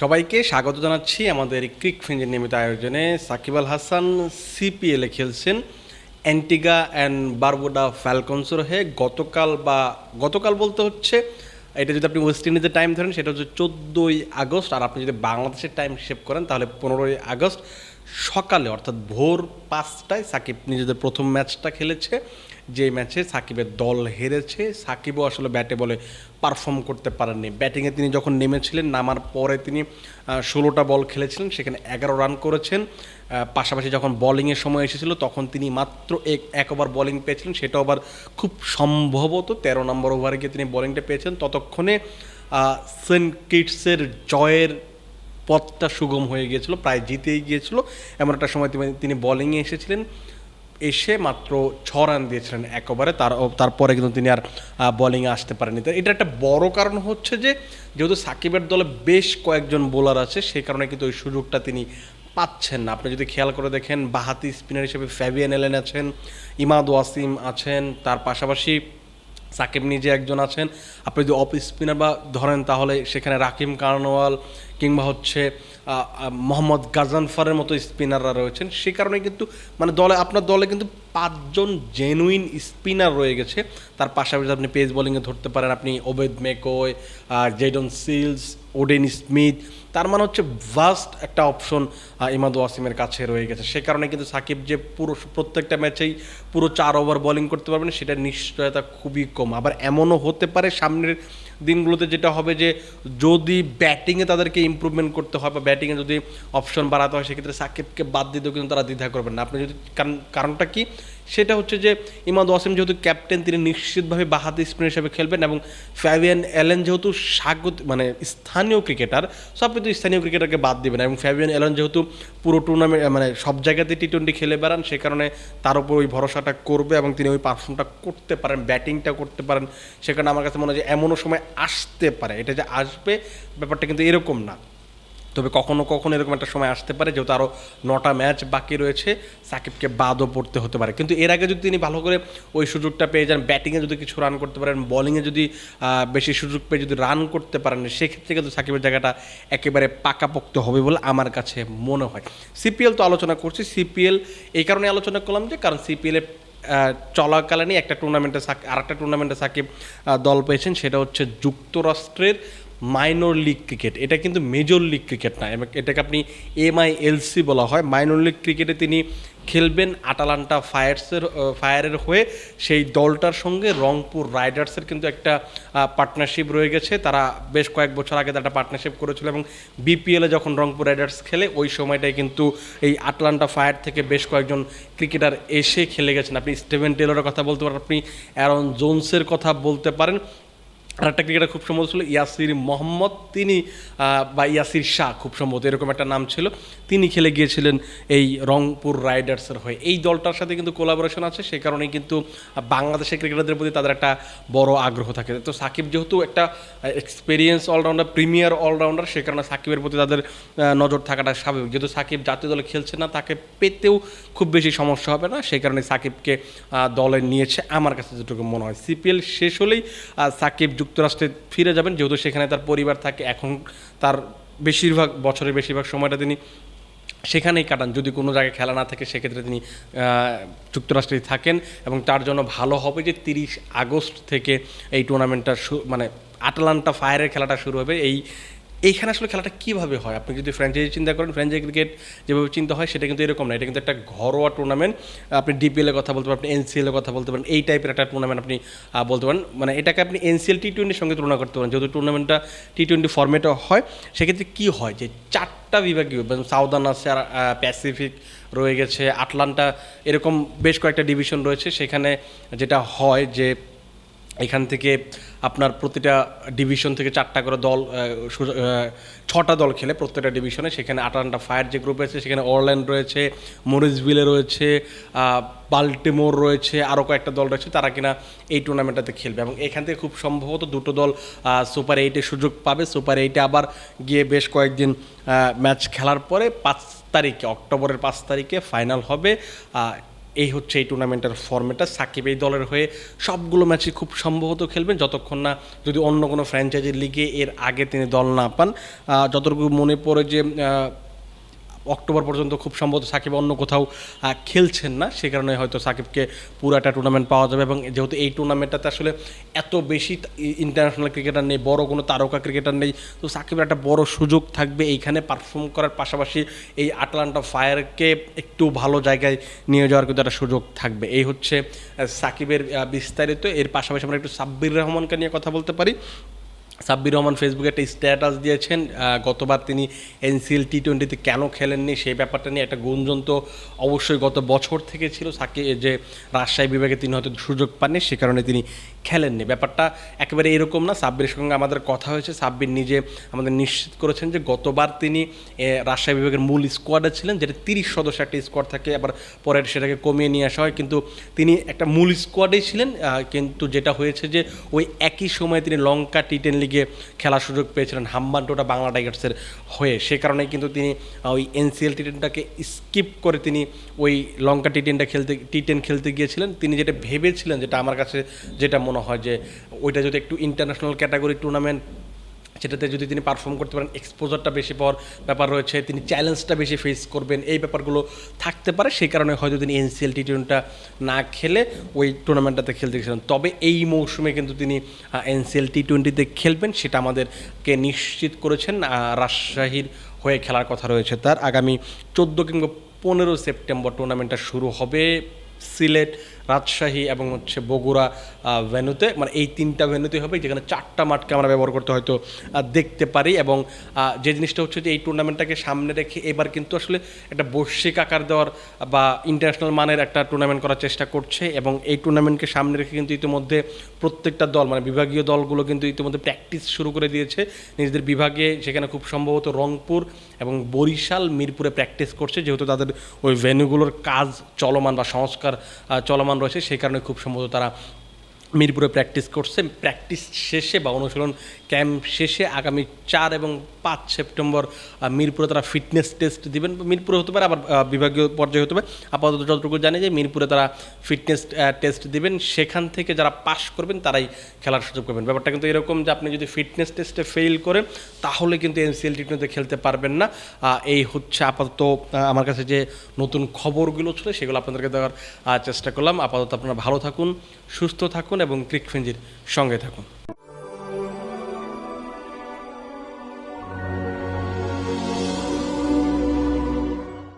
সবাইকে স্বাগত জানাচ্ছি আমাদের ক্রিক ফ্রেঞ্জের নিয়মিত আয়োজনে সাকিব আল হাসান সিপিএলে খেলছেন অ্যান্টিগা অ্যান্ড বারবোডা ফ্যালকনসোর হয়ে গতকাল বা গতকাল বলতে হচ্ছে, এটা যদি আপনি ওয়েস্ট ইন্ডিজের টাইম ধরেন, সেটা হচ্ছে চোদ্দোই আগস্ট, আর আপনি যদি বাংলাদেশের টাইম সেভ করেন, তাহলে পনেরোই আগস্ট। সকালে, অর্থাৎ ভোর পাঁচটায় সাকিব নিজেদের প্রথম ম্যাচটা খেলেছে। যে ম্যাচে সাকিবের দল হেরেছে, সাকিবও আসলে ব্যাটে বলে পারফর্ম করতে পারেননি। ব্যাটিংয়ে তিনি যখন নেমেছিলেন, নামার পরে তিনি ষোলোটা বল খেলেছিলেন, সেখানে এগারো রান করেছেন। পাশাপাশি যখন বোলিংয়ের সময় এসেছিল, তখন তিনি মাত্র এক এক ওভার বোলিং পেয়েছিলেন। সেটা ওভার খুব সম্ভবত তেরো নম্বর ওভারে গিয়ে তিনি বলিংটা পেয়েছেন। ততক্ষণে সেন্ট কিটসের জয়ের পথটা সুগম হয়ে গিয়েছিল, প্রায় জিতেই গিয়েছিল। এমন একটা সময় তিনি- বোলিংয়ে এসেছিলেন। এসে মাত্র ছ রান দিয়েছিলেন এক ওভারে তার তারপরে কিন্তু তিনি আর বোলিংয়ে আসতে পারেননি। তো এটা একটা বড় কারণ হচ্ছে যে, যেহেতু সাকিবের দলে বেশ কয়েকজন বোলার আছে, সেই কারণে কিন্তু ওই সুযোগটা তিনি পাচ্ছেন না। আপনি যদি খেয়াল করে দেখেন, বাহাতি স্পিনার হিসেবে ফ্যাবিয়ান এলেন আছেন, ইমাদ ওয়াসিম আছেন, তার পাশাপাশি সাকিব নিজে একজন আছেন। আপনি যদি অফ স্পিনার বা ধরেন তাহলে সেখানে রাকিম কার্নওয়াল কিংবা হচ্ছে মোহাম্মদ গাজানফারের মতো স্পিনাররা রয়েছেন। সে কারণে কিন্তু মানে দলে, আপনার দলে কিন্তু পাঁচজন জেনুইন স্পিনার রয়ে গেছে। তার পাশাপাশি আপনি পেস বোলিংয়ে ধরতে পারেন, আপনি Obed McCoy Jayden Seales, Odean Smith, তার মানে হচ্ছে ভাস্ট একটা অপশন ইমাদ ওয়াসিমের কাছে রয়ে গেছে। সে কারণে কিন্তু সাকিব যে পুরো প্রত্যেকটা ম্যাচেই পুরো চার ওভার বোলিং করতে পারবেন, সেটা নিশ্চয়তা খুবই কম। আবার এমনও হতে পারে সামনের দিনগুলোতে যেটা হবে যে যদি ব্যাটিংয়ে তাদেরকে ইম্প্রুভমেন্ট করতে হয় বা ব্যাটিংয়ে যদি অপশন বাড়াতে হয়, সেক্ষেত্রে সাকিবকে বাদ দিতেও কিন্তু তারা দ্বিধা করবেন না। আপনি যদি, কারণ, কারণটা কি? সেটা হচ্ছে যে ইমাদ ওয়াসিম যেহেতু ক্যাপ্টেন, তিনি নিশ্চিতভাবে বাহাতি স্পিনার হিসেবে খেলবেন এবং ফ্যাবিয়ান অ্যালেন যেহেতু স্বাগত মানে স্থানীয় ক্রিকেটার সব কিন্তু স্থানীয় ক্রিকেটারকে বাদ দিবেন এবং ফ্যাবিয়ান অ্যালেন যেহেতু পুরো টুর্নামেন্ট মানে সব জায়গাতে টি টোয়েন্টি খেলে বেড়ান, সে কারণে তার উপর ওই ভরসাটা করবে এবং তিনি ওই পারফর্মটা করতে পারেন ব্যাটিংটা করতে পারেন। সেখানে আমার কাছে মনে হয় যে এমনও সময় আসতে পারে, এটা যে আসবে ব্যাপারটা কিন্তু এরকম না। তবে কখনো কখনো এরকম একটা সময় আসতে পারে, যেহেতু আরও নটা ম্যাচ বাকি রয়েছে, সাকিবকে বাদও পড়তে হতে পারে। কিন্তু এর আগে যদি তিনি ভালো করে ওই সুযোগটা পেয়ে যান ব্যাটিংয়ে যদি কিছু রান করতে পারেন বলিংয়ে যদি বেশি সুযোগ পেয়ে যদি রান করতে পারেন, সেক্ষেত্রে কিন্তু সাকিবের জায়গাটা একেবারে পাকাপোক্ত হবে বলে আমার কাছে মনে হয়। সিপিএল তো আলোচনা করছি সিপিএল এই কারণে আলোচনা করলাম যে, কারণ সিপিএলে চলাকালীনই একটা টুর্নামেন্টে আর একটা টুর্নামেন্টে সাকিব দল পেয়েছেন, সেটা হচ্ছে যুক্তরাষ্ট্রের মাইনর লিগ ক্রিকেট এটা কিন্তু মেজর লিগ ক্রিকেট না এটাকে আপনি এমআইএলসি বলা হয়। মাইনর লিগ ক্রিকেটে তিনি খেলবেন আটালান্টা ফায়ার্সের ফায়ারের হয়ে। সেই দলটার সঙ্গে রংপুর রাইডার্সের কিন্তু একটা পার্টনারশিপ রয়ে গেছে। তারা বেশ কয়েক বছর আগে একটা পার্টনারশিপ করেছিল এবং বিপিএলে যখন রংপুর রাইডার্স খেলে, ওই সময়টাই কিন্তু এই আটলান্টা ফায়ার থেকে বেশ কয়েকজন ক্রিকেটার এসে খেলে গেছেন। আপনি স্টিভেন টেলরের কথা বলতে পারেন, আপনি অ্যারন জোনসের কথা বলতে পারেন। আরেকটা ক্রিকেটার খুব সম্ভবত ছিল ইয়াসির মোহাম্মদ। তিনি বা ইয়াসির শাহ খুব সম্ভবত, এরকম একটা নাম ছিল। তিনি খেলে গিয়েছিলেন এই রংপুর রাইডার্সের হয়ে। এই দলটার সাথে কিন্তু কোলাবোরেশন আছে সেই কারণেই কিন্তু বাংলাদেশের ক্রিকেটারদের প্রতি তাদের একটা বড় আগ্রহ থাকে। তো সাকিব যেহেতু একটা এক্সপিরিয়েন্স অলরাউন্ডার প্রিমিয়ার অলরাউন্ডার সে কারণে সাকিবের প্রতি তাদের নজর থাকাটা স্বাভাবিক। যেহেতু সাকিব জাতীয় দলে খেলছে না, তাকে পেতেও খুব বেশি সমস্যা হবে না সেই কারণে সাকিবকে দলে নিয়েছে। আমার কাছে যেটুকু মনে হয় সিপিএল শেষ হলেই সাকিব যুক্তরাষ্ট্রে ফিরে যাবেন, যেহেতু সেখানে তার পরিবার থাকে, এখন তার বেশিরভাগ, বছরের বেশিরভাগ সময়টা তিনি সেখানেই কাটান। যদি কোনো জায়গায় খেলা না থাকে, সেক্ষেত্রে তিনি যুক্তরাষ্ট্রে থাকেন এবং তার জন্য ভালো হবে যে তিরিশ আগস্ট থেকে এই টুর্নামেন্টটা মানে আটলান্টা ফায়ারের খেলাটা শুরু হবে। এই এইখানে আসলে খেলাটা কীভাবে হয়? আপনি যদি ফ্র্যাঞ্চাইজি চিন্তা করেন ফ্র্যাঞ্চাইজি ক্রিকেট যেভাবে চিন্তা হয় সেটা কিন্তু এরকম না। এটা কিন্তু একটা ঘরোয়া টুর্নামেন্ট আপনি ডিপিএলের কথা বলতে পারেন, আপনি এনসিএলের কথা বলতে পারেন, এই টাইপের একটা টুর্নামেন্ট আপনি বলতে পারেন। মানে এটাকে আপনি এনসিএল টি টোয়েন্টির সঙ্গে তুলনা করতে পারেন। যেহেতু টুর্নামেন্টটা টি টোয়েন্টি ফর্মেটে হয়, সেক্ষেত্রে কী হয় যে চারটা বিভাগীয় সাউদার্ন আছে, আর প্যাসিফিক রয়ে গেছে আটলান্টা এরকম বেশ কয়েকটা ডিভিশন রয়েছে। সেখানে যেটা হয় যে এখান থেকে আপনার প্রতিটা ডিভিশন থেকে চারটা করে দল ছটা দল খেলে প্রত্যেকটা ডিভিশনে সেখানে আটান্টা ফায়ার যে গ্রুপ আছে সেখানে অরল্যান্ড রয়েছে মরিসভিলে রয়েছে বাল্টিমোর রয়েছে আরও কয়েকটা দল রয়েছে, তারা কিনা এই টুর্নামেন্টটাতে খেলবে। এবং এখান থেকে খুব সম্ভবত দুটো দল সুপার এইটে সুযোগ পাবে। সুপার এইটে আবার গিয়ে বেশ কয়েকদিন ম্যাচ খেলার পরে পাঁচ তারিখে, অক্টোবরের পাঁচ তারিখে ফাইনাল হবে। এই হচ্ছে এই টুর্নামেন্টের ফর্মেটটা সাকিব এই দলের হয়ে সবগুলো ম্যাচই খুব সম্ভবত খেলবেন, যতক্ষণ না যদি অন্য কোনো ফ্র্যাঞ্চাইজি লিগে এর আগে তিনি দল না পান। যতটুকু মনে পড়ে যে অক্টোবর পর্যন্ত খুব সম্ভবত সাকিব অন্য কোথাও খেলছেন না। সে কারণে হয়তো সাকিবকে পুরাটা টুর্নামেন্ট পাওয়া যাবে এবং যেহেতু এই টুর্নামেন্টটাতে আসলে এত বেশি ইন্টারন্যাশনাল ক্রিকেটার নেই, বড় কোনো তারকা ক্রিকেটার নেই। তো সাকিবের একটা বড় সুযোগ থাকবে এইখানে পারফর্ম করার পাশাপাশি এই আটলান্টা ফায়ারকে একটু ভালো জায়গায় নিয়ে যাওয়ার কিন্তু একটা সুযোগ থাকবে। এই হচ্ছে সাকিবের বিস্তারিত। এর পাশাপাশি আমরা একটু সাব্বির রহমানকে নিয়ে কথা বলতে পারি। সাব্বির রহমান ফেসবুকে একটা স্ট্যাটাস দিয়েছেন গতবার তিনি এনসিএল টি টোয়েন্টিতে কেন খেলেননি সেই ব্যাপারটা নিয়ে একটা গুঞ্জন তো অবশ্যই গত বছর থেকে ছিল। সাকি যে রাজশাহী বিভাগে তিনি হয়তো সুযোগ পাননি, সে কারণে তিনি খেলেননি। ব্যাপারটা একেবারে এরকম না। সাব্বিরের সঙ্গে আমাদের কথা হয়েছে। সাব্বির নিজে আমাদের নিশ্চিত করেছেন যে গতবার তিনি রাজশাহী বিভাগের মূল স্কোয়াডে ছিলেন, যেটা তিরিশ সদস্য একটা স্কোয়াড থাকে, আবার পরে সেটাকে কমিয়ে নিয়ে আসা হয়। কিন্তু তিনি একটা মূল স্কোয়াডেই ছিলেন কিন্তু যেটা হয়েছে যে ওই একই সময়ে তিনি লঙ্কা টি টেন লিগে খেলার সুযোগ পেয়েছিলেন হাম্বান্টোটা বাংলা টাইগার্সের হয়ে। সে কারণে কিন্তু তিনি ওই এনসিএল টি টেনটাকে স্কিপ করে তিনি ওই লঙ্কা টি টেনটা খেলতে টি টেন খেলতে গিয়েছিলেন। তিনি যেটা ভেবেছিলেন, যেটা আমার কাছে যেটা মনে হয় যে ওইটা যদি একটু ইন্টারন্যাশনাল ক্যাটাগরি টুর্নামেন্ট সেটাতে যদি তিনি পারফর্ম করতে পারেন এক্সপোজারটা বেশি পাওয়ার ব্যাপার রয়েছে, তিনি চ্যালেঞ্জটা বেশি ফেস করবেন, এই ব্যাপারগুলো থাকতে পারে, সেই কারণে হয়তো তিনি এনসিএল টি টোয়েন্টিটা না খেলে ওই টুর্নামেন্টটাতে খেলতে গেছিলেন। তবে এই মৌসুমে কিন্তু তিনি এনসিএল টি টোয়েন্টিতে খেলবেন, সেটা আমাদেরকে নিশ্চিত করেছেন রাজশাহীর হয়ে খেলার কথা রয়েছে তার। আগামী চোদ্দ কিংবা পনেরো সেপ্টেম্বর টুর্নামেন্টটা শুরু হবে। সিলেট, রাজশাহী এবং হচ্ছে বগুড়া ভেনুতে। মানে এই তিনটা ভেন্যুতে হবে, যেখানে চারটা মাঠকে আমরা ব্যবহার করতে হয়তো দেখতে পারি এবং যে জিনিসটা হচ্ছে যে এই টুর্নামেন্টটাকে সামনে রেখে এবার কিন্তু আসলে একটা বৈশ্বিক আকার দেওয়ার বা ইন্টারন্যাশনাল মানের একটা টুর্নামেন্ট করার চেষ্টা করছে এবং এই টুর্নামেন্টকে সামনে রেখে কিন্তু ইতিমধ্যে প্রত্যেকটা দল মানে বিভাগীয় দলগুলো কিন্তু ইতিমধ্যে প্র্যাকটিস শুরু করে দিয়েছে। নিজেদের বিভাগে সেখানে খুব সম্ভবত রংপুর এবং বরিশাল, মিরপুরে প্র্যাকটিস করছে, যেহেতু তাদের ওই ভেন্যুগুলোর কাজ চলমান বা সংস্কার চলমান রয়েছে, সেই কারণে খুব সম্ভবত তারা মিরপুরে প্র্যাকটিস করছে। প্র্যাকটিস শেষে বা অনুশীলন ক্যাম্প শেষে আগামী চার এবং পাঁচ সেপ্টেম্বর মিরপুরে তারা ফিটনেস টেস্ট দিবেন। মিরপুরে হতে পারে, আবার বিভাগীয় পর্যায়ে হতে পারে। আপাতত যতটুকু জানি যে মিরপুরে তারা ফিটনেস টেস্ট দিবেন। সেখান থেকে যারা পাশ করবেন, তারাই খেলার সুযোগ পাবেন। ব্যাপারটা কিন্তু এরকম যে আপনি যদি ফিটনেস টেস্টে ফেল করেন, তাহলে কিন্তু এনসিএল টি টোয়েন্টিতে খেলতে পারবেন না। এই হচ্ছে আপাতত আমার কাছে যে নতুন খবরগুলো ছিল, সেগুলো আপনাদেরকে দেওয়ার চেষ্টা করলাম। আপাতত আপনারা ভালো থাকুন, সুস্থ থাকুন এবং ক্রিক ফেঞ্জির সঙ্গে থাকুন।